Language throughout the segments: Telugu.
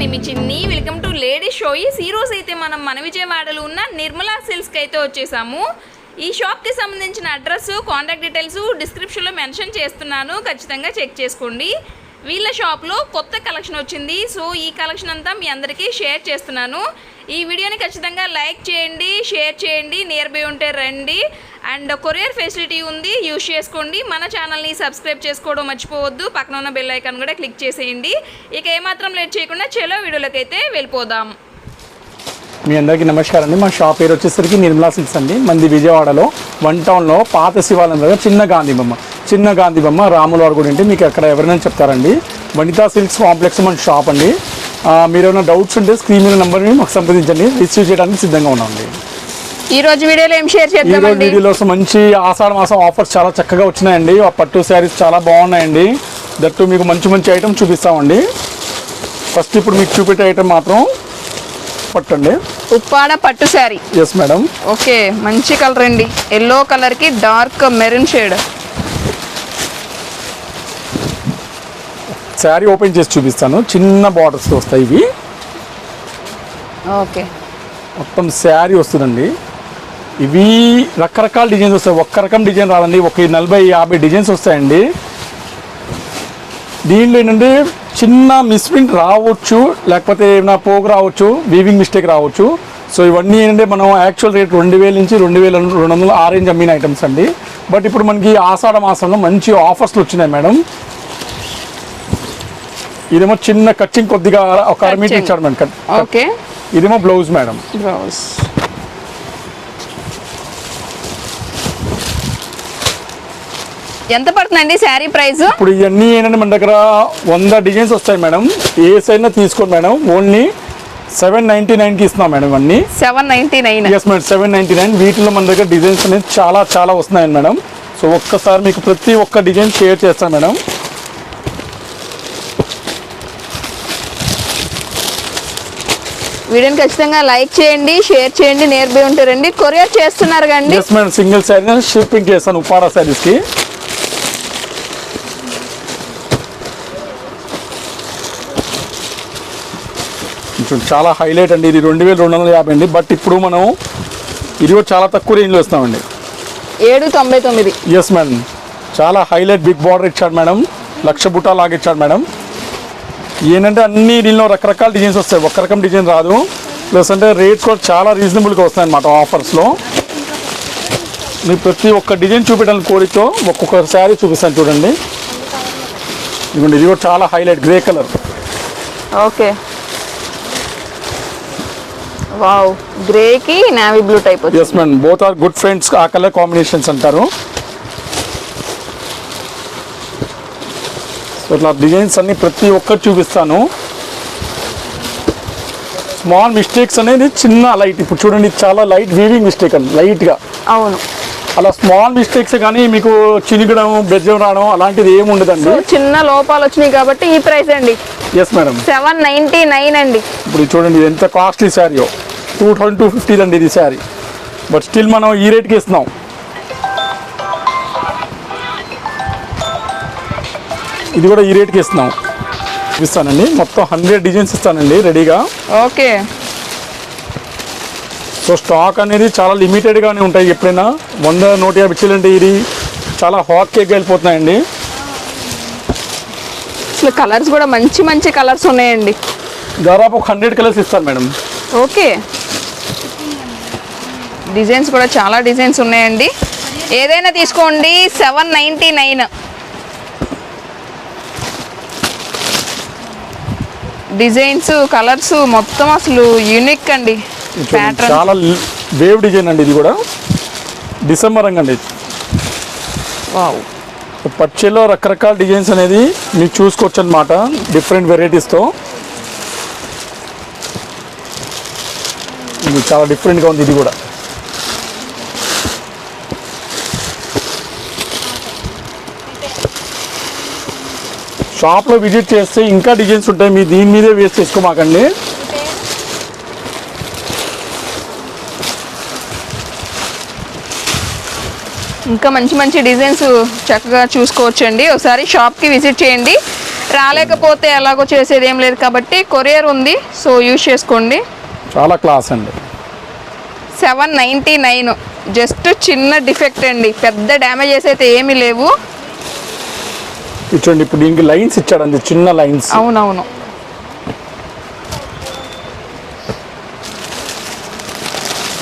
నేను మీ చిన్ని వెల్కమ్ టు లేడీస్ షో. ఈ రోజు అయితే మనం మన విజయవాడలో ఉన్న నిర్మలా సిల్స్కి అయితే వచ్చేసాము. ఈ షాప్కి సంబంధించిన అడ్రస్ కాంటాక్ట్ డీటెయిల్స్ డిస్క్రిప్షన్లో మెన్షన్ చేస్తున్నాను. ఖచ్చితంగా చెక్ చేసుకోండి. వీళ్ళ షాప్లో కొత్త కలెక్షన్ వచ్చింది. సో ఈ కలెక్షన్ అంతా మీ అందరికీ షేర్ చేస్తున్నాను. ఈ వీడియోని ఖచ్చితంగా లైక్ చేయండి షేర్ చేయండి నియర్ బై ఉంటే రండి. అండ్ కొరియర్ ఫెసిలిటీ ఉంది యూజ్ చేసుకోండి. మన ఛానల్ని సబ్స్క్రైబ్ చేసుకోవడం మర్చిపోవద్దు. పక్కన ఉన్న బెల్ ఐకాన్ కూడా క్లిక్ చేసేయండి. ఇక ఏమాత్రం లేట్ చేయకుండా చలో వీడియోలోకి అయితే వెళ్ళిపోదాం. మీ అందరికీ నమస్కారం అండి. మా షాప్ పేరు వచ్చేసరికి నిర్మలా సిల్క్స్ అండి. మంది విజయవాడలో వన్ టౌన్లో పాత శివాలయం దగ్గర చిన్న గాంధీ బొమ్మ. చిన్న గాంధీ బొమ్మ రాములవారి గుడి కూడా మీకు అక్కడ ఎవరైనా చెప్తారండి. వనితా సిల్క్స్ కాంప్లెక్స్ మన షాప్ అండి. మీరు ఏమైనా డౌట్స్ ఉంటే స్క్రీన్ మీద నెంబర్ని మాకు సంప్రదించండి. రిసీవ్ చేయడానికి సిద్ధంగా ఉన్నామండి. ఈ రోజు వీడియోలో ఏం షేర్ ఈ రోజు వీడియోలో మంచి ఆషాఢ మాసం ఆఫర్స్ చాలా చక్కగా వచ్చినాయండి. ఆ పట్టు శారీస్ చాలా బాగున్నాయండి. దట్టు మీకు మంచి మంచి ఐటమ్ చూపిస్తామండి. ఫస్ట్ ఇప్పుడు మీకు చూపెట్టే ఐటమ్ మాత్రం పట్టండి. ఉప్పాడ పట్టు శారీ ఎస్ మేడం ఓకే మంచి కలర్ అండి. ఎల్లో కలర్కి dark maroon shade sari open చేసి చూపిస్తాను. చిన్న బార్డర్స్ వస్తాయి ఇవి. ఓకే. మొత్తం శారీ వస్తుందండి. ఇవి రకరకాల డిజైన్స్ వస్తాయి. ఒక్క రకం డిజైన్ రాదండి. ఒక నలభై యాభై డిజైన్స్ వస్తాయండి. దీనిలో ఏంటంటే చిన్న మిస్ప్రింట్ రావచ్చు. లేకపోతే ఏమైనా పోగు రావచ్చు. వీవింగ్ మిస్టేక్ రావచ్చు. సో ఇవన్నీ ఏంటంటే మనం యాక్చువల్ రేట్ రెండు వేల నుంచి రెండు వేల రెండు వందల ఆరెంజ్ అమ్మిన ఐటమ్స్ అండి. బట్ ఇప్పుడు మనకి ఆషాఢ మాసంలో మంచి ఆఫర్స్లు వచ్చినాయి మేడం ఇదేమో చిన్న కచ్చింగ్ కొద్దిగా ఒక అర మీటర్ మేడం కట్ ఓకే ఇదేమో బ్లౌజ్ మేడం. బ్లౌజ్ ఎంత పడుతుందండి శారీ ప్రైస్ ఇప్పుడు ఇవన్నీ ఏంటంటే మన దగ్గర వంద డిజైన్స్ వస్తాయి మేడం. ఏ సైడ్ తీసుకోండి మేడం. ఓన్లీ సెవెన్ నైంటీ నైన్కి ఇస్తున్నాం మేడం ఇవన్నీ. Seven ninety nine yes madam seven ninety nine. వీటిలో మన దగ్గర డిజైన్స్ అనేది చాలా చాలా వస్తున్నాయి మేడం. సో ఒక్కసారి మీకు ప్రతి ఒక్క డిజైన్ షేర్ చేస్తాను మేడం. వీడియోని ఖచ్చితంగా లైక్ చేయండి షేర్ చేయండి నియర్ బై ఉంటారండి. కొరియర్ చేస్తున్నారు కండి. సింగిల్ శారీ షిప్పింగ్ చేస్తాను ఉపాడా శారీస్కి కొంచెం చాలా హైలైట్ అండి ఇది రెండు వేల రెండు వందల యాభై అండి. బట్ ఇప్పుడు మనం ఇది కూడా చాలా తక్కువ రేంజ్లో ఇస్తామండి. ఏడు తొంభై తొమ్మిది. ఎస్ మేడం చాలా హైలైట్ బిగ్ బార్డర్ ఇచ్చాడు మేడం. లక్ష బుట్టా లాగా ఇచ్చాడు మేడం. ఏంటంటే అన్ని దీనిలో రకరకాల డిజైన్స్ వస్తాయి. ఒక్క రకం డిజైన్ రాదు. ప్లస్ అంటే రేట్స్ కూడా చాలా రీజనబుల్గా వస్తాయి అన్నమాట ఆఫర్స్లో మీకు ప్రతి ఒక్క డిజైన్ చూపించడానికి కోరికతో ఒక్కొక్క శారీ చూపిస్తాను చూడండి. ఇదిగోండి ఇది కూడా చాలా highlight grey colour okay. Wow గ్రేకి navy blue type yes madam both are good friends ఆ కలర్ కాంబినేషన్స్ అంటారు. ఇట్లా డిజైన్స్ అన్ని ప్రతి ఒక్కటి చూపిస్తాను. స్మాల్ మిస్టేక్స్ అనేది చిన్న లైట్ ఇప్పుడు చూడండి చాలా లైట్ వీవింగ్ మిస్టేక్ అండి లైట్గా అవును. అలా స్మాల్ మిస్టేక్స్ కానీ మీకు చినిగడం బెజ్జం రావడం అలాంటిది ఏమి ఉండదండి. చిన్న లోపాలు వచ్చినాయి కాబట్టి ఈ ప్రైస్ అండి. Yes madam seven ninety nine అండి. ఇప్పుడు చూడండి ఎంత కాస్ట్లీ శారీయో. టూ థౌసండ్ టూ ఫిఫ్టీ అండి ఇది శారీ. బట్ స్టిల్ మనం ఈ రేట్కి ఇస్తున్నాం. ఇది కూడా ఈ రేట్కి ఇస్తున్నాం. ఇస్తానండి. మొత్తం హండ్రెడ్ డిజైన్స్ ఇస్తానండి రెడీగా. ఓకే. సో స్టాక్ అనేది చాలా లిమిటెడ్గానే ఉంటాయి ఎప్పుడైనా. వంద నూట యాభై చిల్లంటే ఇది చాలా హాట్ కేక్ వెళ్ళిపోతున్నాయండి. అసలు కలర్స్ కూడా మంచి మంచి కలర్స్ ఉన్నాయండి. దాదాపు ఒక హండ్రెడ్ కలర్స్ ఇస్తాను మేడం. ఓకే. డిజైన్స్ కూడా చాలా డిజైన్స్ ఉన్నాయండి. ఏదైనా తీసుకోండి seven ninety nine. Designs colours మొత్తం అసలు యూనిక్ అండి. ప్యాటర్న్ చాలా వేవ్ డిజైన్ అండి ఇది కూడా. డిసెంబర్ రంగు అండి వావ్ పచ్చలో రకరకాల డిజైన్స్ అనేది మీకు చూసుకోవచ్చు అనమాట డిఫరెంట్ వెరైటీస్తో ఇది చాలా డిఫరెంట్గా ఉంది ఇది కూడా. షాప్లో విజిట్ చేస్తే ఇంకా డిజైన్స్ ఉంటాయి. మీ దీని మీదే వేస్ట్ చేసుకోమాకండి. ఇంకా మంచి మంచి డిజైన్స్ చక్కగా చూసుకోవచ్చండి. ఒకసారి షాప్కి విజిట్ చేయండి. రాలేకపోతే ఎలాగో చేసేది ఏం లేదు కాబట్టి కొరియర్ ఉంది. సో యూజ్ చేసుకోండి. చాలా క్లాస్ అండి. Seven ninety nine. జస్ట్ చిన్న డిఫెక్ట్ అండి. పెద్ద డ్యామేజెస్ అయితే ఏమీ లేవు. చూడండి ఇప్పుడు దీనికి లైన్స్ ఇచ్చాడండి చిన్న లైన్స్. అవునవును.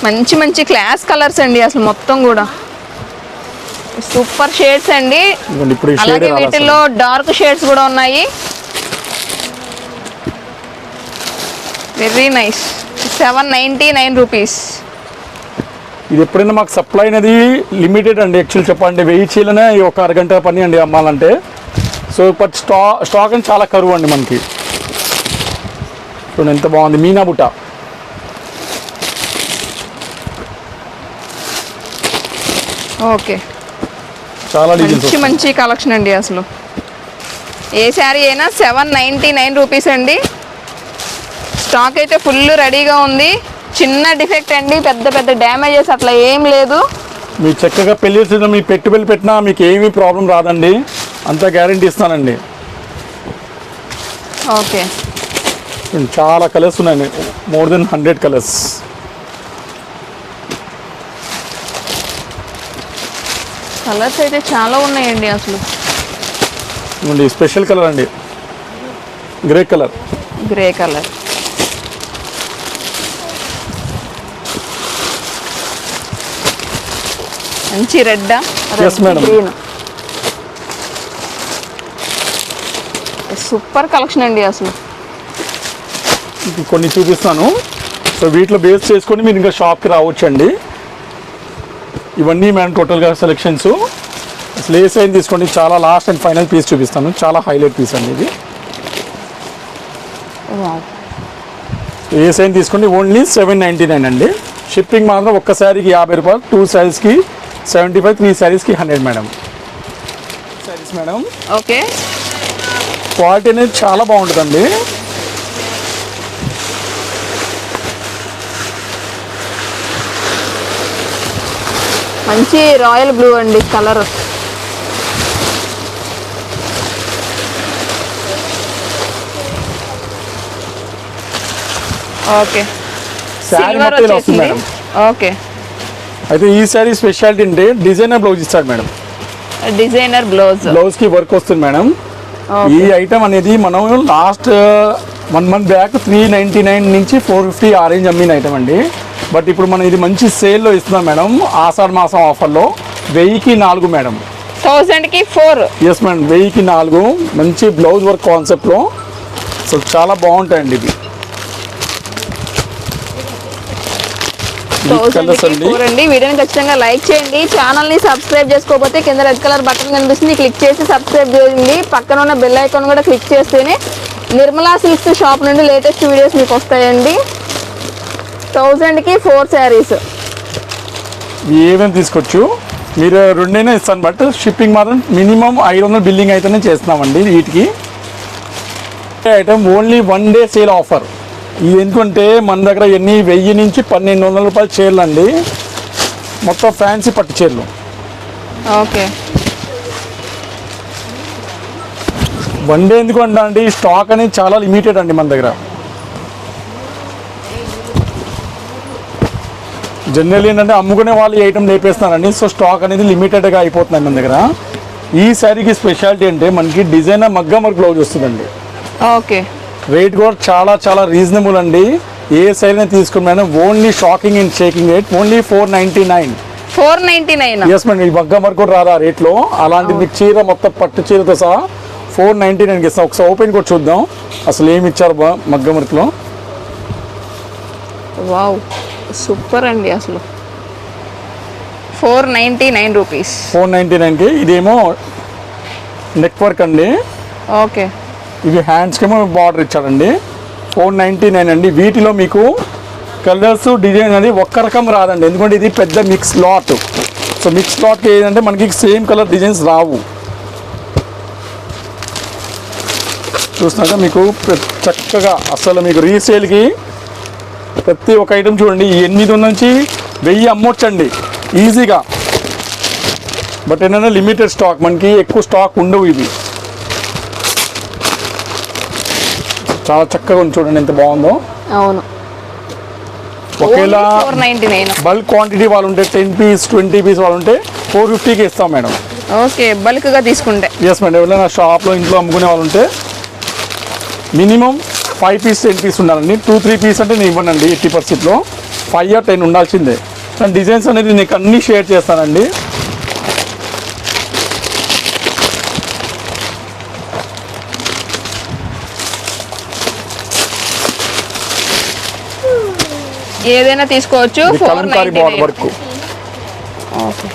మంచి మంచి క్లాస్ కలర్స్ అండి అసలు మొత్తం కూడా. సూపర్ షేడ్స్ అండి. అలాగే వీటిల్లో డార్క్ షేడ్స్ కూడా ఉన్నాయి. Very nice. Seven ninety nine rupees. ఇది ఎప్పుడైనా మాకు సప్లై అనేది లిమిటెడ్ అండి యాక్చువల్ చెప్పండి వెయ్యి చీలనే ఒక అరగంట పని అండి అమ్మాలంటే. సో బట్ స్టా స్టాక్ అని చాలా కరువు అండి మనకి. చూడండి ఎంత బాగుంది. మీనా బుట్ట ఓకే. చాలా మంచి మంచి కలెక్షన్ అండి అసలు. ఏ శారీ అయినా సెవెన్ నైంటీ నైన్ రూపీస్ అండి. స్టాక్ అయితే ఫుల్ రెడీగా ఉంది. చిన్న డిఫెక్ట్ అండి పెద్ద పెద్ద డ్యామేజెస్ అట్లా ఏం లేదు. మీ చక్కగా పెళ్ళి మీ పెట్టుబడి పెట్టినా మీకు ఏమీ ప్రాబ్లం రాదండి. అంత గ్యారంటీ ఇస్తానండి. ఓకే. చాలా కలర్స్ ఉన్నాయండి. More then hundred colours. Colours అయితే చాలా ఉన్నాయండి అసలు. ఇవ్వండి స్పెషల్ కలర్ అండి. Grey colour. Grey colour. మంచి రెడ్ madam. సూపర్ కలెక్షన్ అండి అసలు. కొన్ని చూపిస్తాను. సో వీటిలో బేస్ చేసుకొని మీరు ఇంకా షాప్కి రావచ్చండి. ఇవన్నీ మేడం టోటల్గా సెలెక్షన్స్ అసలు ఏ సైజ్ తీసుకోండి చాలా లాస్ట్ అండ్ ఫైనల్ పీస్ చూపిస్తాను. చాలా హైలైట్ పీస్ అండి ఇది. ఏ సైజ్ తీసుకోండి ఓన్లీ సెవెన్ నైంటీ నైన్ అండి. షిప్పింగ్ మాత్రం ఒక్క శారీకి యాభై రూపాయలు టూ శారీస్కి సెవెంటీ ఫైవ్ త్రీ శారీస్కి hundred madam saris madam okay quality అనేది చాలా బాగుంటుందండి. మంచి రాయల్ బ్లూ అండి కలర్. ఓకే. శారీ సిల్వర్ వస్తుంది వచ్చేసింది. మేడం. ఓకే. అయితే ఈ శారీ స్పెషాలిటీ అంటే డిజైనర్ బ్లౌజ్ ఇస్తాడు మేడం. డిజైనర్ బ్లౌజ్ బ్లౌజ్కి వర్క్ వస్తుంది మేడం. ఈ ఐటమ్ అనేది మనం last one month back three ninety nine నుంచి ఫోర్ ఫిఫ్టీ ఆ రేంజ్ అమ్మిన ఐటమ్ అండి. బట్ ఇప్పుడు మనం ఇది మంచి సేల్లో ఇస్తున్నాం మేడం. ఆషాఢ మాసం ఆఫర్లో వెయ్యికి నాలుగు మేడం. థౌజండ్కి ఫోర్ ఎస్ మేడం వెయ్యికి నాలుగు. మంచి బ్లౌజ్ వర్క్ కాన్సెప్ట్లో సో చాలా బాగుంటాయండి ఇవి థౌసండ్ కలర్స్ అండి వీడియోని ఖచ్చితంగా లైక్ చేయండి. ఛానల్ని సబ్స్క్రైబ్ చేసుకోకపోతే కింద రెడ్ కలర్ బటన్ కనిపిస్తుంది. క్లిక్ చేసి సబ్స్క్రైబ్ చేయండి. పక్కన ఉన్న బెల్ ఐకాన్ కూడా క్లిక్ చేస్తేనే నిర్మలా సిల్క్స్ షాప్ నుండి లేటెస్ట్ వీడియోస్ మీకు వస్తాయండి. థౌజండ్కి ఫోర్ శారీస్ ఏమేమి తీసుకోవచ్చు? మీరు రెండైనా ఇస్తాను బట్ షిప్పింగ్ మాత్రం మినిమం ఐదు వందల బిల్లింగ్ అయితేనే చేస్తున్నామండి వీటికి. Item only one day sale offer ఇది ఎందుకంటే మన దగ్గర ఎన్ని వెయ్యి నుంచి పన్నెండు వందల రూపాయల చీరలు అండి. మొత్తం ఫ్యాన్సీ పట్టు చీరలు. ఓకే. వన్ డే ఎందుకు అండి? స్టాక్ అనేది చాలా లిమిటెడ్ అండి మన దగ్గర. జనరల్ ఏంటంటే అమ్ముకునే వాళ్ళు ఈ ఐటమ్ లేపేస్తున్నారండి సో స్టాక్ అనేది లిమిటెడ్గా అయిపోతుంది మన దగ్గర. ఈ శారీకి స్పెషాలిటీ అంటే మనకి డిజైనర్ మగ్గం వర్క్ బ్లౌజ్ వస్తుందండి. ఓకే. రేట్ కూడా చాలా చాలా రీజనబుల్ అండి. ఏ సైజ్ తీసుకున్నాను only shocking and shaking rate only four ninety nine four ninety nine yes madam ఈ వర్క్ కూడా రాదా రేట్లో అలాంటి మీకు చీర మొత్తం పట్టు చీరతో సహా ఫోర్ నైంటీ నైన్కి ఇస్తాం. ఒకసారి ఓపెన్ కూడా చూద్దాం. అసలు ఏమి ఇచ్చారు బా మగ్గం వర్క్లో? వావ్ సూపర్ అండి అసలు. Four ninety nine rupees four ninety నైన్కి ఇదేమో నెక్ వర్క్ అండి. ఓకే ఇవి హ్యాండ్స్కేమో బార్డర్ ఇచ్చాడండి. ఫోర్ నైంటీ నైన్ అండి. వీటిలో మీకు కలర్స్ డిజైన్ అనేది ఒక్క రకం రాదండి. ఎందుకంటే ఇది పెద్ద మిక్స్ లాట్ సో మిక్స్ లాట్కి ఏంటంటే మనకి సేమ్ కలర్ డిజైన్స్ రావు. చూసినాక మీకు ప్ర- చక్కగా అసలు మీకు రీసేల్కి ప్రతి ఒక్క ఐటెం చూడండి. ఎనిమిది నుంచి వెయ్యి అమ్మొచ్చండి. ఈజీగా బట్ ఏంటంటే లిమిటెడ్ స్టాక్ మనకి ఎక్కువ స్టాక్ ఉండవు ఇవి. చాలా చక్కగా ఉంది చూడండి ఎంత బాగుందో. అవును. ఒకేలా బల్క్ క్వాంటిటీ వాళ్ళు ఉంటే టెన్ పీస్ ట్వంటీ పీస్ వాళ్ళు ఉంటే ఫోర్ ఫిఫ్టీకి ఇస్తాం మేడం. ఓకే బల్క్గా తీసుకుంటే. ఎస్ మేడం ఎవరైనా షాప్లో ఇంట్లో అమ్ముకునే వాళ్ళు ఉంటే minimum five piece ten piece ఉండాలండి. టూ త్రీ పీస్ అంటే నేను ఇవ్వనండి ఎయిటీ పర్సెంట్లో ఫైవ్ ఆర్ టెన్ ఉండాల్సిందే. అండ్ డిజైన్స్ అనేది నీకు అన్నీ షేర్ చేస్తానండి. ఏదైనా తీసుకోవచ్చు. Four work. ఓకే.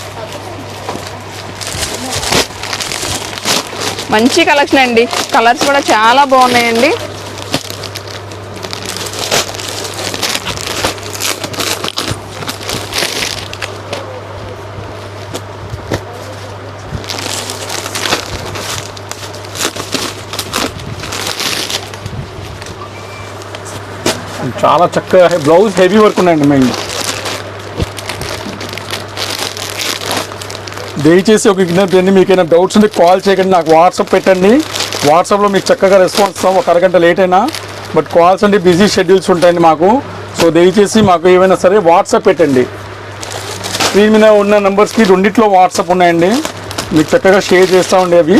మంచి కలెక్షన్ అండి. కలర్స్ కూడా చాలా బాగున్నాయండి. చాలా చక్కగా బ్లౌజ్ హెవీ వర్క్ ఉన్నాయండి మెయిన్. దయచేసి ఒక విజ్ఞప్తి అండి మీకు ఏమైనా డౌట్స్ ఉంటే కాల్ చేయకండి నాకు వాట్సాప్ పెట్టండి. వాట్సాప్లో మీకు చక్కగా రెస్పాన్స్ ఇస్తాం ఒక అరగంట లేట్ అయినా. బట్ కాల్స్ అంటే బిజీ షెడ్యూల్స్ ఉంటాయండి మాకు. సో దయచేసి మాకు ఏమైనా సరే వాట్సాప్ పెట్టండి. స్క్రీన్ మీద ఉన్న నెంబర్స్కి రెండిట్లో వాట్సాప్ ఉన్నాయండి. మీకు చక్కగా షేర్ చేస్తామండి అవి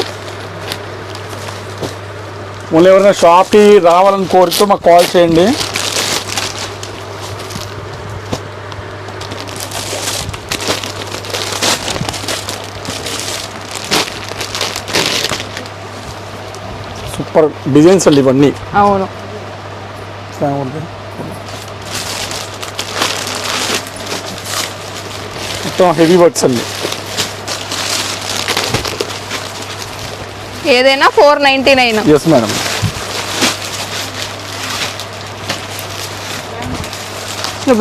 మళ్ళీ ఎవరైనా షాప్కి రావాలని కోరితే మాకు కాల్ చేయండి. సూపర్ డిజైన్స్ అండి ఇవన్నీ. అవును. మొత్తం హెవీ వర్క్స్ అండి ఏదైనా four ninety nine yes madam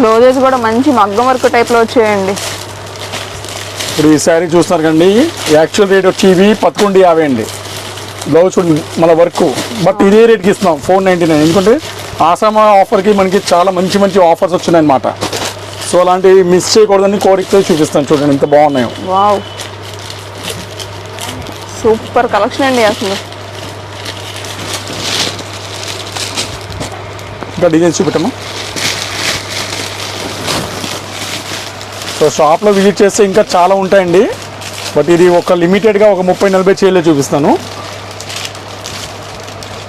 blouses కూడా మంచి మగ్గం వర్క్ టైప్లో వచ్చాయండి. ఇప్పుడు ఈ శారీ చూస్తున్నారు కండి యాక్చువల్ రేట్ వచ్చి ఇవి పదకొండు యాభై అండి. బ్లౌజ్ చూడండి మన వర్క్ బట్ ఇదే రేట్కి ఇస్తున్నాం ఫోర్ నైంటీ నైన్ ఎందుకంటే ఆసామ ఆఫర్కి మనకి చాలా మంచి మంచి ఆఫర్స్ వచ్చినాయి అనమాట సో అలాంటివి మిస్ చేయకూడదని కోరికతో చూపిస్తాను చూడండి ఎంత బాగున్నాయో. వావ్ సూపర్ కలెక్షన్ అండి అసలు. ఇంకా డిజైన్స్ చూపెట్టమ్మా. సో షాప్లో విజిట్ చేస్తే ఇంకా చాలా ఉంటాయండి. బట్ ఇది ఒక లిమిటెడ్గా ఒక ముప్పై నలభై చీరలే చూపిస్తాను.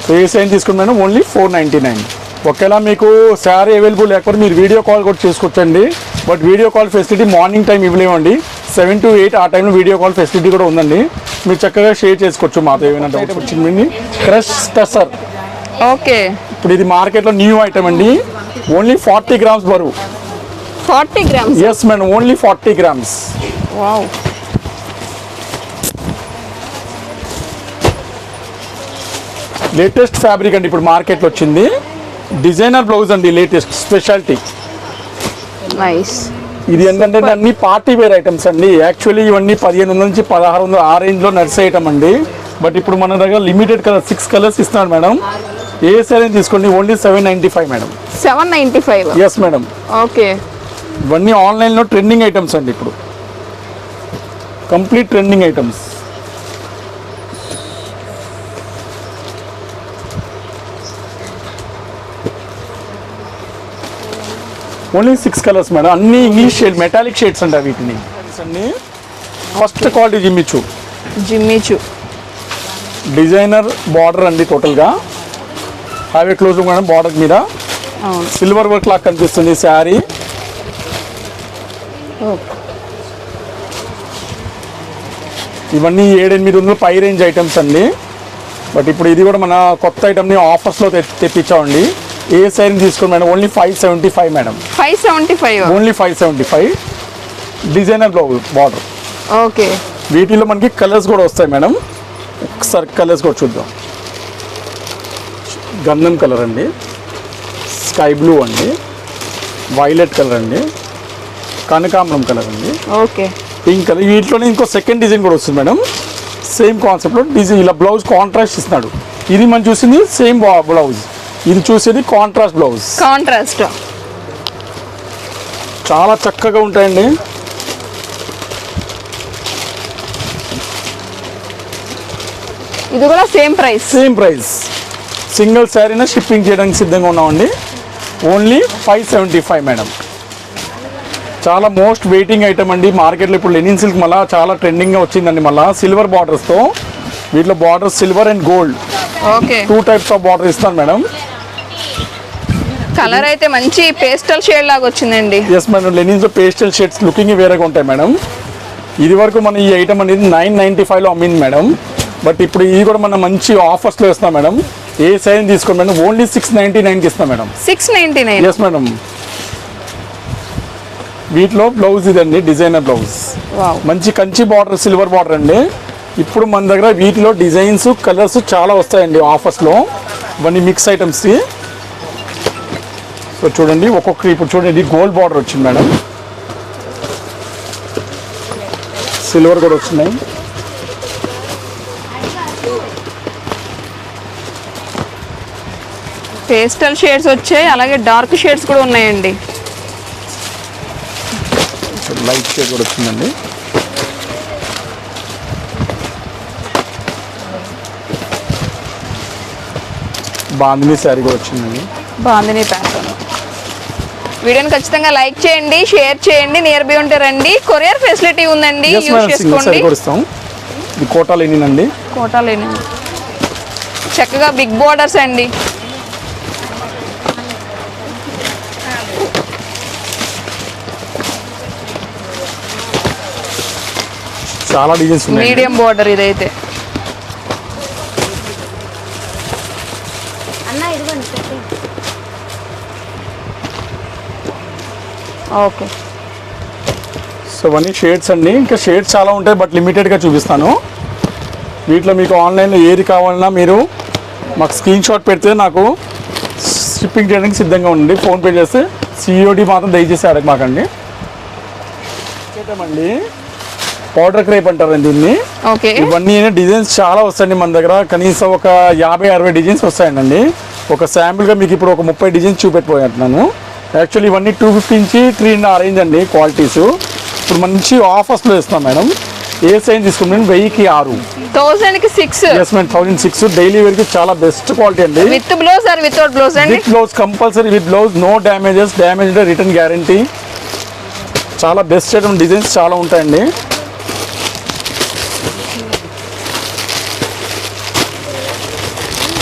సో ఏ సైన్ తీసుకున్నాను ఓన్లీ ఫోర్ నైంటీ నైన్ ఒకవేళ మీకు శారీ అవైలబుల్ లేకపోతే మీరు వీడియో కాల్ కూడా చేసుకోవచ్చండి. But video call facility morning time ఇవ్వలేమండి. Seven to eight ఆ టైంలో వీడియో కాల్ ఫెసిలిటీ కూడా ఉందండి. మీరు చక్కగా షేర్ చేసుకోవచ్చు మాతో ఏమైనా డౌట్ వచ్చింది క్రష్ టసర్ ఓకే. ఇప్పుడు ఇది మార్కెట్లో న్యూ ఐటమ్ అండి. ఓన్లీ ఫార్టీ గ్రామ్స్ బరువు. Forty grams yes madam only forty grams wow latest fabric అండి ఇప్పుడు మార్కెట్లో వచ్చింది. డిజైనర్ బ్లౌజ్ అండి లేటెస్ట్ స్పెషాలిటీ నైస్ ఇది ఏంటంటే అన్ని పార్టీ వేర్ ఐటమ్స్ అండి. యాక్చువల్లీ ఇవన్నీ పదిహేను వందల నుంచి పదహారు వందల ఆ రేంజ్లో నడిచే ఐటమ్ అండి. బట్ ఇప్పుడు మన దగ్గర లిమిటెడ్ కలర్ సిక్స్ కలర్స్ ఇస్తున్నాడు మేడం. ఏ సరే తీసుకోండి. Only seven ninety five madam. Seven ninety five yes madam. Okay ఇవన్నీ ఆన్లైన్లో ట్రెండింగ్ ఐటమ్స్ అండి ఇప్పుడు. Complete trending items only six colours madam అన్ని ఇంగ్లీష్ షేడ్ మెటాలిక్ షేడ్స్ అండి వీటిని. అన్ని ఫస్ట్ క్వాలిటీ జిమ్మిచ్చు జిమ్మిచు డిజైనర్ బార్డర్ అండి టోటల్గా హైవే క్లోజ్ మేడం బార్డర్ మీద. సిల్వర్ వర్క్ లాగా కనిపిస్తుంది శారీ. ఇవన్నీ ఏడెనిమిది వందలు పై రేంజ్ ఐటమ్స్ అండి. బట్ ఇప్పుడు ఇది కూడా మన కొత్త ఐటమ్ని ఆఫర్స్లో తెప్పించామండి. ఏ సైజ్ తీసుకుని madam? Only five seventy five madam. Five seventy five only five seventy five designer blouse border okay. వీటిలో మనకి కలర్స్ కూడా వస్తాయి మేడం. ఒకసారి కలర్స్ కూడా చూద్దాం. గంధం కలర్ అండి. స్కై బ్లూ అండి. వైలెట్ కలర్ అండి. కనకాంబరం కలర్ అండి. ఓకే. Pink colour. వీటిలోనే ఇంకో సెకండ్ డిజైన్ కూడా వస్తుంది మేడం. సేమ్ కాన్సెప్ట్లో డిజైన్. ఇలా బ్లౌజ్ కాంట్రాస్ట్ ఇస్తున్నాడు. ఇది మనం చూసింది సేమ్ బ్లౌజ్ ఇది చూసేది కాంట్రాస్ట్ బ్లౌజ్ కాంట్రాస్ట్ చాలా చక్కగా ఉంటాయండి. ఇది కూడా same price same price single శారీనే shipping చేయడానికి సిద్ధంగా ఉన్నామండి. Only five seventy five madam చాలా మోస్ట్ వెయిటింగ్ ఐటమ్ అండి. మార్కెట్లో ఇప్పుడు లెనిన్ సిల్క్ మళ్ళీ చాలా ట్రెండింగ్గా వచ్చిందండి మళ్ళీ. సిల్వర్ బార్డర్స్తో వీటిలో border silver and gold okay two types of border ఇస్తాను మేడం కలర్ అయితే మంచి పేస్టల్ షేడ్ లాగా వచ్చిందండి. ఎస్ మేడం లెనిన్స్లో పేస్టల్ షేడ్స్ లుకింగ్ వేరేగా ఉంటాయి మేడం ఇది వరకు మన ఈ ఐటమ్ అనేది నైన్ నైంటీ ఫైవ్లో అమ్మింది మేడం బట్ ఇప్పుడు ఇది కూడా మనం మంచి ఆఫర్స్లో ఇస్తాం మేడం ఏ సైజ్ తీసుకోండి మేడం ఓన్లీ సిక్స్ నైంటీ నైన్కి ఇస్తాం madam six ninety nine yes madam వీటిలో బ్లౌజ్ ఇదండి డిజైనర్ బ్లౌజ్ మంచి కంచి బార్డర్ సిల్వర్ బార్డర్ అండి. ఇప్పుడు మన దగ్గర వీటిలో డిజైన్స్ కలర్స్ చాలా వస్తాయండి ఆఫర్స్లో ఇవన్నీ మిక్స్ ఐటమ్స్ సో చూడండి ఒక్కొక్క ఇప్పుడు చూడండి గోల్డ్ బార్డర్ వచ్చింది మేడం. సిల్వర్ కూడా వచ్చినాయి. పేస్టల్ షేడ్స్ వచ్చాయి అలాగే డార్క్ షేడ్స్ కూడా ఉన్నాయండి. లైట్ షేడ్ కూడా వచ్చిందండి. బాందిని శారీ కూడా వచ్చిందండి. బాందిని ప్యాటర్న్ వీడియోని ఖచ్చితంగా లైక్ చేయండి షేర్ చేయండి నియర్ బై ఉంటే రండి. కొరియర్ ఫెసిలిటీ ఉందండి యూజ్ చేసుకోండి. ఇది కోటా కోటా లేని. చక్కగా బిగ్ బోర్డర్స్ అండి. చాలా డిజైన్స్ మీడియం బోర్డర్ ఇదైతే అన్న ఇదిగోండి చెప్పండి ఓకే. సో అవన్నీ షేడ్స్ అండి. ఇంకా షేడ్స్ చాలా ఉంటాయి బట్ లిమిటెడ్గా చూపిస్తాను. వీటిలో మీకు ఆన్లైన్లో ఏది కావాలన్నా మీరు మాకు స్క్రీన్ షాట్ పెడితే నాకు షిప్పింగ్ చేయడానికి సిద్ధంగా ఉండండి. ఫోన్పే చేస్తే సిఓడి మాత్రం దయచేసి అడగమాకండి అండి పౌడర్ క్రేప్ అంటారండి దీన్ని. ఓకే. ఇవన్నీ డిజైన్స్ చాలా వస్తాయండి మన దగ్గర. కనీసం ఒక యాభై అరవై డిజైన్స్ వస్తాయండి. ఒక శాంపుల్గా మీకు ఇప్పుడు ఒక ముప్పై డిజైన్స్ చూపెట్టిపోతున్నాను యాక్చువల్లీ ఇవన్నీ టూ ఫిఫ్టీ నుంచి త్రీ అరేంజ్ అండి క్వాలిటీస్. ఇప్పుడు మంచి ఆఫర్స్లో ఇస్తాం మేడం. ఏ సైజ్ తీసుకుంటాను వెయ్యికి ఆరు. Thousand six thousand six daily వేర్కి చాలా బెస్ట్ క్వాలిటీ అండి. With blouse or without blouse అండి? With blouse compulsory with blouse no damages damage return guarantee చాలా బెస్ట్ ఐటమ్ డిజైన్స్ చాలా ఉంటాయండి.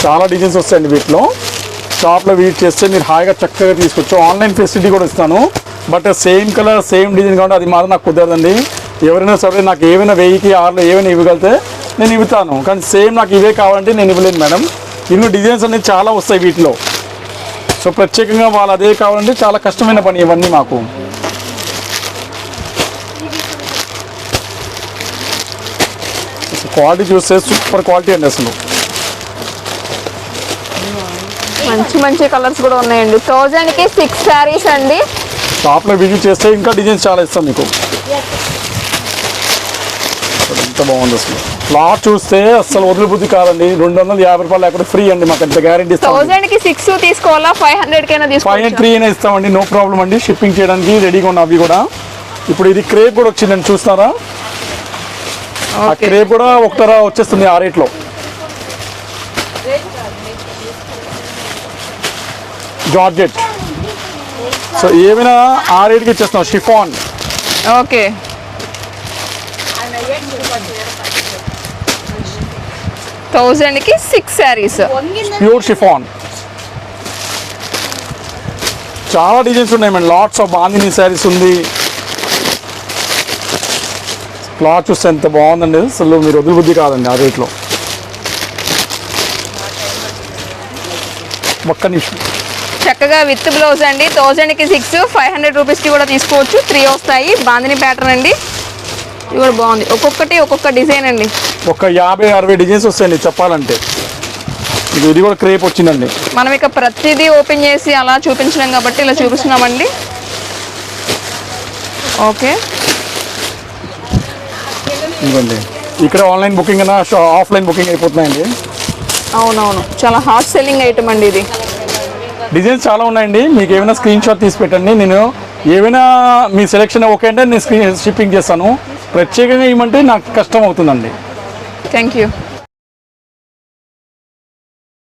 చాలా డిజైన్స్ వస్తాయండి వీటిలో. షాప్లో విజిట్ చేస్తే మీరు హాయిగా చక్కగా తీసుకోవచ్చు ఆన్లైన్ ఫెసిలిటీ కూడా ఇస్తాను. But same colour same design కాబట్టి అది మాత్రం నాకు కుదరదండి. ఎవరైనా సరే నాకు ఏమైనా వెయ్యికి ఆరులో ఏమైనా ఇవ్వగలితే నేను ఇవ్వుతాను. కానీ సేమ్ నాకు ఇవే కావాలంటే నేను ఇవ్వలేను మేడం. ఇన్ని డిజైన్స్ అనేది చాలా వస్తాయి వీటిలో. సో ప్రత్యేకంగా వాళ్ళు అదే కావాలంటే చాలా కష్టమైన పని ఇవన్నీ మాకు. క్వాలిటీ చూస్తే సూపర్ క్వాలిటీ అండి అసలు. మంచి మంచి కలర్స్ కూడా ఉన్నాయండి. థౌజండ్కి సిక్స్ శారీస్ అండి. షాప్లో విజిట్ చేస్తే ఇంకా డిజైన్స్ చాలా ఇస్తాం మీకు. ఎంత బాగుంది అసలు. క్లాత్ చూస్తే అసలు వదిలిబుద్ధి కాదండి. రెండు వందల యాభై రూపాయలు లేకపోతే ఫ్రీ అండి. మాకు ఎంత గ్యారెంటీ థౌజండ్కి సిక్స్ తీసుకోవాలా? ఫైవ్ హండ్రెడ్ కైనా ఫైవ్ తీసుకోవాలి త్రీ అయినా ఇస్తామండి. నో ప్రాబ్లం అండి. షిప్పింగ్ చేయడానికి రెడీగా ఉన్న అవి కూడా. ఇప్పుడు ఇది క్రేప్ కూడా వచ్చిందండి. చూస్తారా ఆ క్రేప్ కూడా ఒకటరా వచ్చేస్తుంది ఆ రేట్లో జార్జెట్ సో ఏమైనా ఆ రేట్కి ఇచ్చేస్తాం షిఫాన్ ఓకే. థౌజండ్కి సిక్స్ శారీస్ ప్యూర్ షిఫాన్ చాలా డిజైన్స్ ఉన్నాయి madam lots of bandhani saris ఉంది. క్లాత్ చూస్తే ఎంత బాగుందండి. అసలు మీరు వదిలిబుద్ధి కాదండి ఆ రేట్లో ఒక్క నిమిషం. చక్కగా విత్ బ్లౌజ్ అండి. థౌజండ్కి సిక్స్ ఫైవ్ హండ్రెడ్ రూపీస్కి కూడా తీసుకోవచ్చు. త్రీ వస్తాయి. బాందిని ప్యాటర్న్ అండి. ఇది కూడా బాగుంది. ఒక్కొక్కటి ఒక్కొక్క డిజైన్ అండి. ఒక యాభై అరవై డిజైన్స్ వస్తాయండి చెప్పాలంటే. ఇది కూడా క్రేప్ వచ్చిందండి. మనం ఇక ప్రతిదీ ఓపెన్ చేసి అలా చూపించలేం కాబట్టి ఇలా చూపిస్తున్నామండి. ఓకే. ఇదిగోండి. ఇక్కడ ఆన్లైన్ బుకింగ్ ఆఫ్లైన్ బుకింగ్ అయిపోతున్నాయండి. అవునవును. చాలా హాట్ సెల్లింగ్ ఐటమ్ అండి ఇది. డిజైన్స్ చాలా ఉన్నాయండి. మీకు ఏమైనా స్క్రీన్ షాట్ తీసి పెట్టండి. నేను ఏమైనా మీ సెలెక్షన్ ఓకే అంటే నేను స్క్రీన్ షిప్పింగ్ చేస్తాను. ప్రత్యేకంగా ఇవ్వమంటే నాకు కష్టం అవుతుందండి. Thank you